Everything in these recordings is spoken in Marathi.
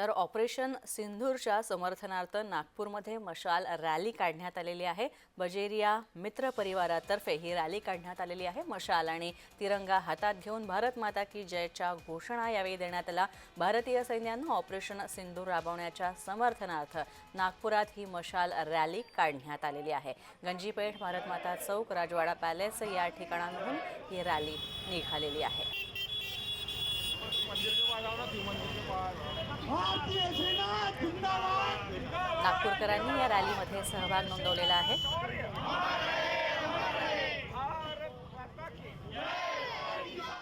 तर ऑपरेशन सिंधूरच्या समर्थनार्थ नागपूरमध्ये मशाल रॅली काढण्यात आलेली आहे. बजेरिया मित्र परिवारातर्फे ही रॅली काढण्यात आलेली आहे. मशाल आणि तिरंगा हातात घेऊन भारत माता की जयच्या घोषणा यावेळी देण्यात आला. भारतीय सैन्यानं ऑपरेशन सिंधूर राबवण्याच्या समर्थनार्थ नागपुरात ही मशाल रॅली काढण्यात आलेली आहे. गंजीपेठ भारत माता चौक राजवाडा पॅलेस या ठिकाणांहून ही रॅली निघालेली आहे. नागपूरकरांनी या रॅलीमध्ये सहभाग नोंदवलेला आहे.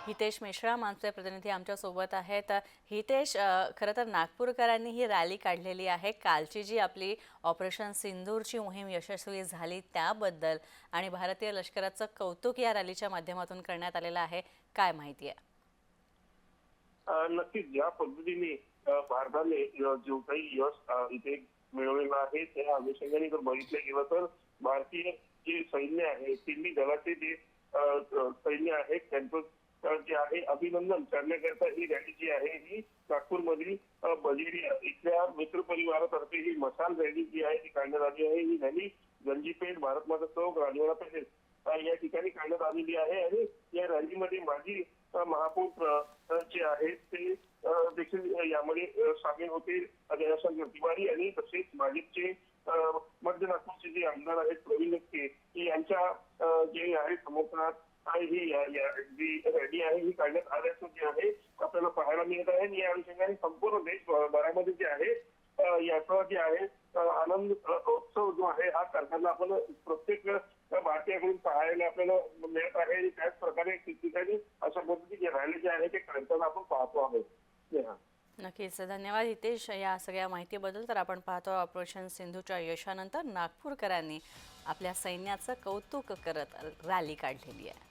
हितेश मिश्रा आमचे प्रतिनिधी आमच्यासोबत आहेत. हितेश खरं तर नागपूरकरांनी ही रॅली काढलेली आहे. कालची जी आपली ऑपरेशन सिंदूरची मोहीम यशस्वी झाली त्याबद्दल आणि भारतीय लष्कराचं कौतुक या रॅलीच्या माध्यमातून करण्यात आलेलं आहे. काय माहिती आहे? नक्कीच ज्या पद्धतीने भारताने जो काही यश इथे मिळवलेलं आहे त्या अनुषंगाने जर बघितलं गेलं तर भारतीय जे सैन्य आहे तिन्ही दलाचे जे सैन्य आहे त्यांचं जे आहे अभिनंदन. करण्याकरता ही रॅली जी आहे ही नागपूरमधील अ, बजेरिया इथल्या मित्र परिवारातर्फे ही मशाल रॅली जी आहे ती काढण्यात आली आहे. ही रॅली गंजीपेठ भारत माता चौक राजवाडा तसेच या ठिकाणी काढण्यात आलेली आहे आणि या रॅलीमध्ये माजी महापौर जे आहेत ते देखील यामध्ये सामील होते. दयाशंकर तिवारी आणि तसेच भाजपचे मध्य नागपूरचे जे आमदार आहेत प्रवीण नक्के यांच्या जे आहे समर्थनात आहे ही या- या- जी रॅली आहे ही काढण्यात आल्याचं जे आहे आपल्याला पाहायला मिळत आहे. आणि या अनुषंगाने संपूर्ण देशभरामध्ये जे आहे करताना आपण प्रत्येक भारतीयाकडून पाहायला आपल्याला मिळत आहे. आणि त्याच प्रकारे ठिकठिकाणी अशा पद्धतीचे रॅली जे आहे ते करताना आपण पाहतो आहोत. नक्कीच. धन्यवाद हितेश या सगळ्या माहितीबद्दल. तर आपण पाहतो ऑपरेशन सिंधूच्या यशानंतर नागपूरकरांनी आपल्या सैन्याचं कौतुक करत रॅली काढलेली आहे.